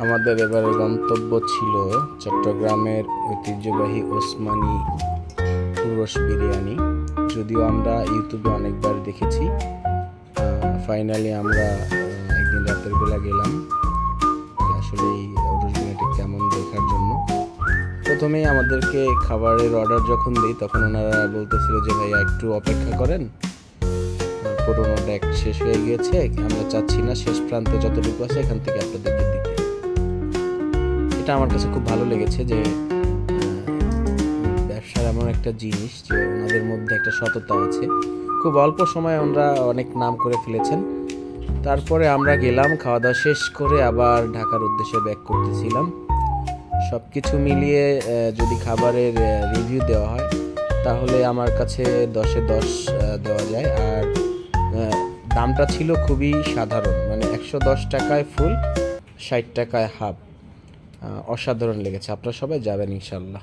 আমাদের এবারে গন্তব্য ছিল চট্টগ্রামের ঐতিহ্যবাহী ওসমানী পুরস বিরিয়ানি। যদিও আমরা ইউটিউবে অনেকবার দেখেছি। ফাইনালি আমরা একদিন রাতের বেলা গেলাম। আসলে এই উরস কেমন দেখার জন্য। প্রথমেই আমাদেরকে খাবারের অর্ডার যখন দিই, তখন ওনারা বলতেছিল যে, ভাইয়া, একটু অপেক্ষা করেন। পুরোনো ডেক শেষ হয়ে গিয়েছে। আমরা চাচ্ছি না শেষ প্রান্তে যতটুকু আছে এখান থেকে আপনাদেরকে দিতে। এটা আমার কাছে খুব ভালো লেগেছে যে ব্যবসার এমন একটা জিনিস যে ওনাদের মধ্যে একটা সততা আছে। খুব অল্প সময়ে ওনারা অনেক নাম করে ফেলেছেন। তারপরে আমরা গেলাম খাওয়া দাওয়া শেষ করে আবার ঢাকার উদ্দেশ্যে ব্যাক করতেছিলাম। সব কিছু মিলিয়ে যদি খাবারের রিভিউ দেওয়া হয়, তাহলে আমার কাছে দশে দশ দেওয়া যায়। আর দামটা ছিল খুবই সাধারণ। মানে একশো দশ টাকায় ফুল ষাট টাকায় হাফ অসাধারণ লেগেছে। আপনারা সবাই যাবেন ইনশাল্লাহ